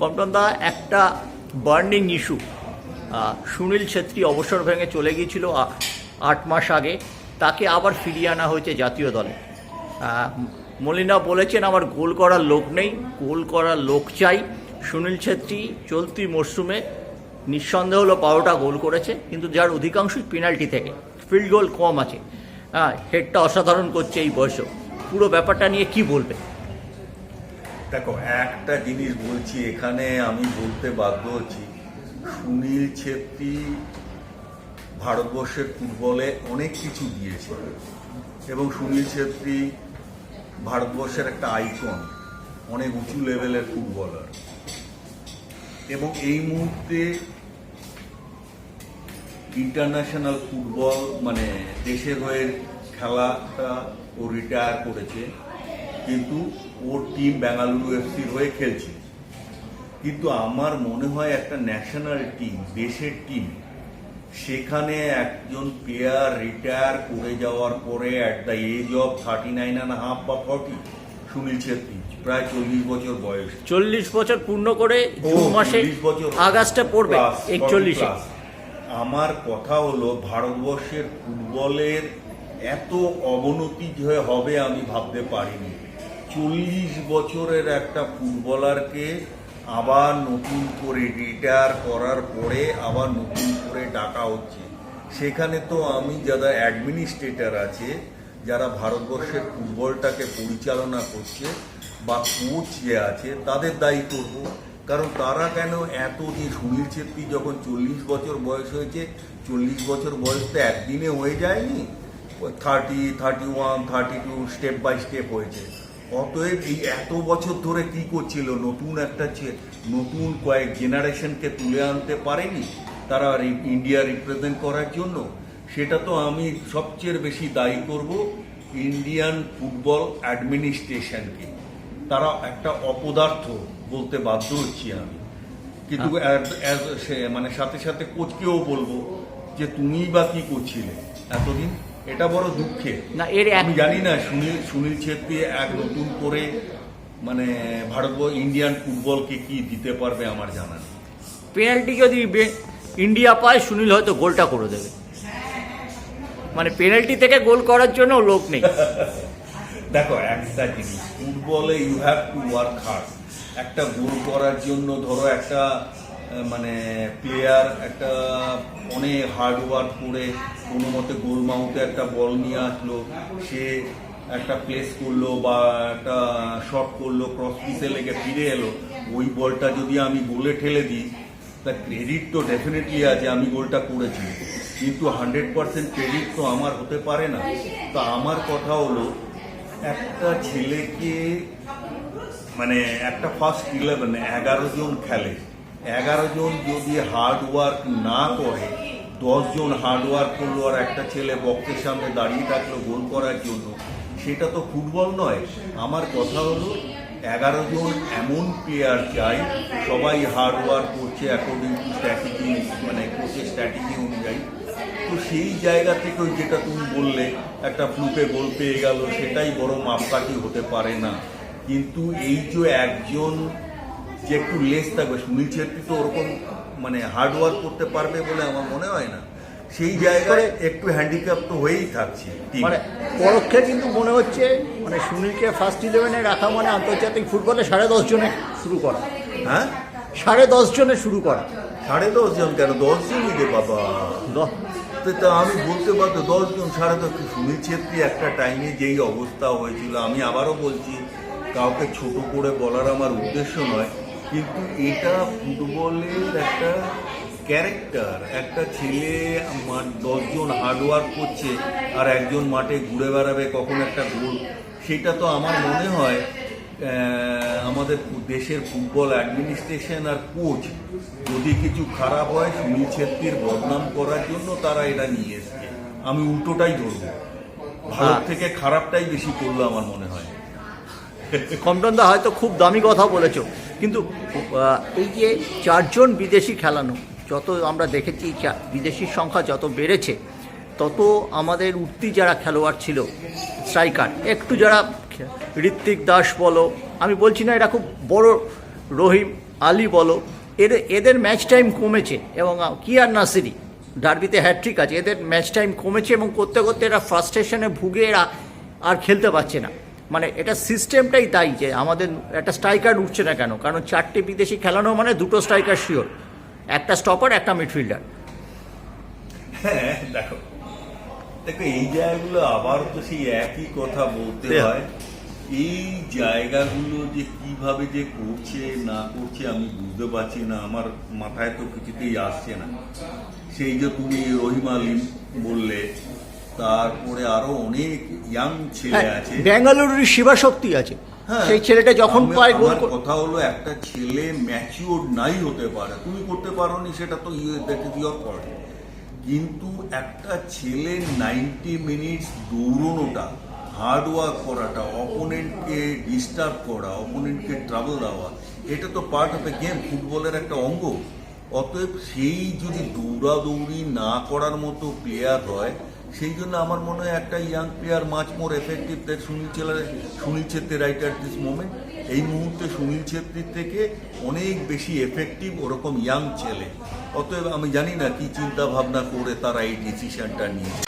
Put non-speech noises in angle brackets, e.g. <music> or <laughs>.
কমটনদা একটা burning issue. Sunil Chhetri অবসর ভেঙে চলে গিয়েছিল আট মাস আগে। তাকে আবার ফিরিয়ে আনা হয়েছে জাতীয় দলে। মলিনা বলেছেন, আমার গোল করার লোক নেই, গোল করার লোক চাই। সুনীল ছেত্রী চলতি মরশুমে নিঃসন্দেহ হলো বারোটা গোল করেছে, কিন্তু যার অধিকাংশই পেনাল্টি থেকে। ফিল্ড গোল কম আছে। হ্যাঁ হেডটা অসাধারণ করছে এই বয়সেও। পুরো ব্যাপারটা নিয়ে কি বলবে? দেখো, একটা জিনিস বলছি, এখানে আমি বলতে বাধ্য হচ্ছি। সুনীল ছেত্রী ভারতবর্ষের ফুটবলে অনেক কিছু দিয়েছে। এবং সুনীল ছেত্রী ভারতবর্ষের একটা আইকন অনেক উঁচু লেভেলের ফুটবলার এবং এই মুহূর্তে ইন্টারন্যাশনাল ফুটবল মানে দেশের হয়ে খেলাটা ও রিটায়ার করেছে। কিন্তু ওর টিম বেঙ্গালুরু এফসির হয়ে খেলছে। কিন্তু আমার মনে হয় একটা ন্যাশনাল টিম দেশের টিম সেখানে একজন প্লেয়ার রিটায়ার করে যাওয়ার পরে at the age of thirty nine and half বা ফর্টি সুনীল ছেত্রী প্রায় চল্লিশ বছর বয়স। চল্লিশ বছর পূর্ণ করে জুন মাসে আগস্টে পড়বে একচল্লিশে। আমার কথা হলো ভারতবর্ষের ফুটবলের এত অবনতি হবে আমি ভাবতে পারিনি। চল্লিশ বছরের একটা ফুটবলারকে আবার নতুন করে রিটায়ার করার পরে আবার নতুন করে ডাকা হচ্ছে। সেখানে তো আমি যারা অ্যাডমিনিস্ট্রেটর আছে, যারা ভারতবর্ষের ফুটবলটাকে পরিচালনা করছে বা কোচ যে আছে, তাদের দায়ী করব কারণ তারা কেন এত যে সুনীল ছেত্রী যখন চল্লিশ বছর বয়স হয়েছে, চল্লিশ বছর বয়স তো একদিনে হয়ে যায়নি। Thirty thirty one thirty two step by step হয়েছে। অতএব এই এত বছর ধরে কি করছিল? নতুন একটা নতুন কয়েক জেনারেশনকে তুলে আনতে পারেনি তারা ইন্ডিয়া রিপ্রেজেন্ট করার জন্য? সেটা তো আমি সবচেয়ে বেশি দায়ী করব ইন্ডিয়ান ফুটবল অ্যাডমিনিস্ট্রেশনকে তারা একটা অপদার্থ বলতে বাধ্য হচ্ছি আমি। কিন্তু মানে সাথে সাথে কোচকেও বলব যে তুমি বা কি করছিলে? এতদিন এটা বড় দুঃখে। না, এর আমি জানি না সুনীল সুনীল ছেত্রী এক নতুন করে মানে ভারতবর্ষ ইন্ডিয়ান ফুটবলকে কি দিতে পারবে আমার জানা নেই। পেনাল্টি যদি ইন্ডিয়া পায় সুনীল হয়তো গোলটা করে দেবে। মানে পেনাল্টি থেকে গোল করার জন্য লোক নেই। <laughs> দেখো একটা জিনিস ফুটবলে you have to work hard একটা গোল করার জন্য ধরো একটা মানে প্লেয়ার একটা অনেক হার্ড ওয়ার্ক করে কোনো মতে গোল মাউথে একটা বল নিয়ে আসলো, সে একটা প্লেস করল বা একটা শট করল ক্রস পিসে লেগে ফিরে এলো, ওই বলটা যদি আমি গোলে ঠেলে দিই তা ক্রেডিট তো ডেফিনেটলি আছে, আমি গোলটা করেছি। কিন্তু হান্ড্রেড পার্সেন্ট ক্রেডিট তো আমার হতে পারে না। তো আমার কথা হলো, একটা ছেলেকে মানে একটা ফার্স্ট ইলেভেন এগারো জন খেলে। এগারো জন যদি হার্ড ওয়ার্ক না করে, দশ জন হার্ড ওয়ার্ক করল আর একটা ছেলে বক্সের সামনে দাঁড়িয়ে থাকল গোল করার জন্য, সেটা তো ফুটবল নয়। আমার কথা হলো, এগারো জন এমন প্লেয়ার চাই, সবাই হার্ড ওয়ার্ক করছে অ্যাকর্ডিং টু স্ট্র্যাটেজি মানে কোচের স্ট্র্যাটেজি অনুযায়ী। তো সেই জায়গা থেকে যেটা তুমি বললে, একটা ফ্লুকে গোল পেয়ে গেল, সেটাই বড় মাপকাঠি হতে পারে না। কিন্তু এই যে একজন যে একটু লেস থাকবে ছেত্রী তো ওরকম মানে হার্ড ওয়ার্ক করতে পারবে বলে আমার মনে হয় না। সেই জায়গায় একটু হ্যান্ডিক্যাপ তো হয়েই থাকছে। মানে পরোক্ষে কিন্তু মনে হচ্ছে মানে সুনীলকে ফার্স্ট ইলেভেনে রাখা মানে আন্তর্জাতিক ফুটবলে সাড়ে দশ জনে শুরু করা। হ্যাঁ? সাড়ে দশ জনে শুরু করা। সাড়ে দশ জন কেন? দশ জনই রে বাবা। দ- তো তা আমি বলতে পারতো দশজন সাড়ে দশ সুনীল ছেত্রী একটা টাইমে যেই অবস্থা হয়েছিল আমি আবারও বলছি কাউকে ছোট করে বলার আমার উদ্দেশ্য নয়। কিন্তু এটা ফুটবলের একটা ক্যারেক্টার। একটা ছেলে দশজন হার্ডওয়ার্ক করছে আর একজন মাঠে ঘুরে বেড়াবে কখন একটা গোল সেটা তো আমার মনে হয় আমাদের দেশের ফুটবল অ্যাডমিনিস্ট্রেশন আর কোচ যদি কিছু খারাপ হয় সুনীল ছেত্রীর বদনাম করার জন্য তারা এটা নিয়ে এসছে। আমি উল্টোটাই ধরবো। ভারত হ্যাঁ। থেকে খারাপটাই বেশি করল আমার মনে হয়। কমটনদা হয়তো খুব দামি কথা বলেছ। কিন্তু এই যে চারজন বিদেশি খেলানো, যত আমরা দেখেছি বিদেশির সংখ্যা যত বেড়েছে, তত আমাদের উঠতি যারা খেলোয়াড় ছিল, স্ট্রাইকার, একটু যারা ঋত্বিক দাস বলো, আমি বলছি না এটা খুব বড় রহিম আলী বলো এদের এদের ম্যাচ টাইম কমেছে এবং কিয়ার নাসিরি, ডার্বিতে হ্যাট্রিক আছে, এদের ম্যাচ টাইম কমেছে এবং করতে করতে এরা ফ্রাস্ট্রেশনে ভুগে এরা আর খেলতে পারছে না। মানে এটা সিস্টেমটাই তাই যে আমাদের একটা স্ট্রাইকার উঠছে না কেন? কারণ চারটে বিদেশি খেলানো মানে দুটো স্ট্রাইকার শিওর একটা স্টপার একটা মিডফিল্ডার হ্যাঁ দেখো। দেখো এই জায়গাগুলো আবার তো সেই একই কথা বলতে হয়। এই জায়গাগুলো যে কীভাবে যে করছে না করছে আমি বুঝতে পারছি না। আমার মাথায় তো কিছুতেই আসছে না। সেই যে তুমি রহিম আলিম বললে তারপরে আরও অনেক ইয়াং ছেলে আছে। ব্যাঙ্গালুরুর শিবাশক্তি আছে। হ্যাঁ। সেই ছেলেটা যখন পায় গোল কথা হলো একটা ছেলে ম্যাচিওর নাই হতে পারে। তুমি করতে পারোনি সেটা তো দ্যাট ইজ ইয়োর ফল্ট কিন্তু একটা ছেলে নাইনটি মিনিটস দৌড়নোটা হার্ড ওয়ার্ক করাটা অপোনেন্টকে ডিস্টার্ব করা অপোনেন্টকে ট্রাবল দেওয়া এটা তো পার্ট অফ এ গেম ফুটবলের একটা অঙ্গ। অতএব সেই যদি দৌড়াদৌড়ি না করার মতো প্লেয়ার হয় সেই জন্য আমার মনে হয় একটা young player much more effective that Sunil ছেলার Sunil Chhetri right at this moment এই মুহূর্তে সুনীল ছেত্রীর থেকে অনেক বেশি এফেক্টিভ ওরকম ইয়াং ছেলে অতএব আমি জানি না কি চিন্তা ভাবনা করে তারা এই ডিসিশনটা নিয়েছে।